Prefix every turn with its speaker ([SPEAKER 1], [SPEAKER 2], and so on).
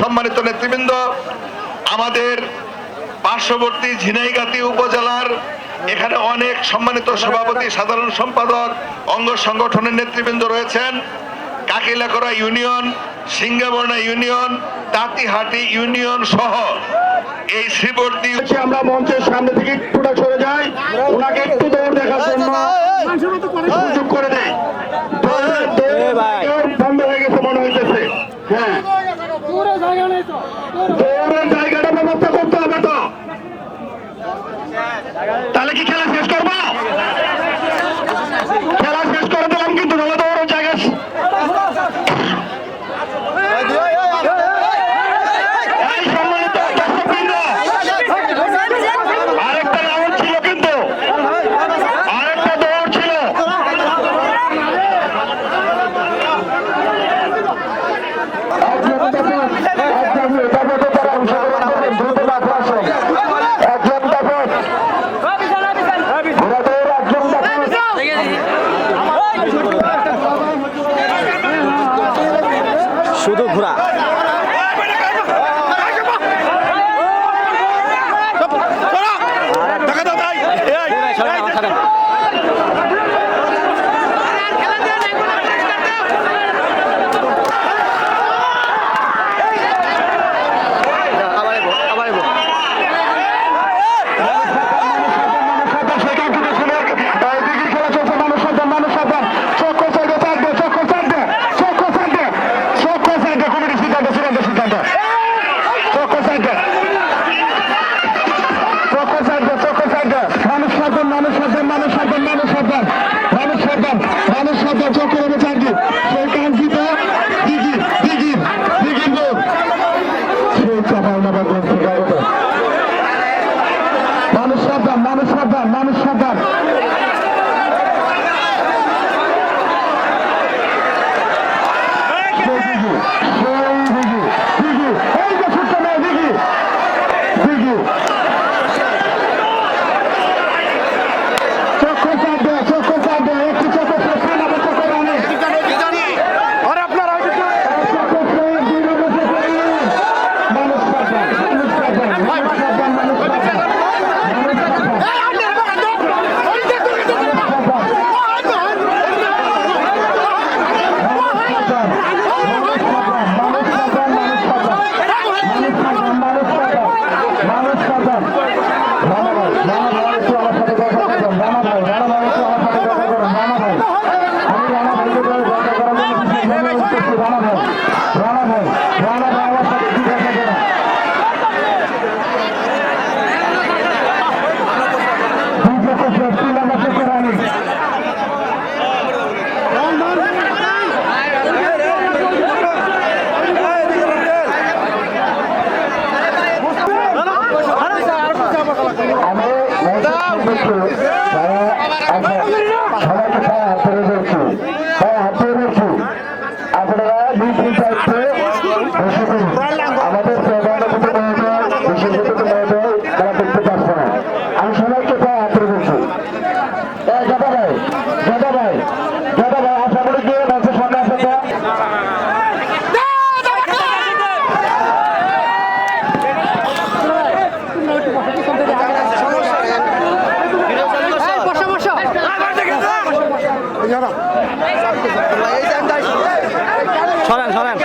[SPEAKER 1] সম্মানিত নেতৃবৃন্দ, আমাদের পার্শ্ববর্তী ঝিনাইগাতি উপজেলার এখানে অনেক সম্মানিত সভাপতি, সাধারণ সম্পাদক, অঙ্গ সংগঠনের নেতৃবৃন্দ রয়েছেন। কাকিলাকড়া ইউনিয়ন সিঙ্গাবর্ণা ইউনিয়ন, তাঁতিহাটি ইউনিয়ন সহ এই শ্রীবর্তী
[SPEAKER 2] আমরা মঞ্চের সামনে থেকে একটুটা সরে যাই। ওনাকে একটু দৌড় দেখার Thank you.
[SPEAKER 3] শুধু ঘোরা
[SPEAKER 2] মানুষ সবাইকে পায়ে হাত ধরে ধরছি পায়ে হাত ধরে ধরছি আপনারা দুই তিন চারটে বসে দিন আমাদের প্রধানমন্ত্রী মহোদয় বিশেষজ্ঞ মহোদয় তারা দেখতে পাচ্ছে না আমি সবাইকে পায়ে হাত ধরে ভাই দাদা ভাই দাদা ভাই
[SPEAKER 3] সরেন সরেন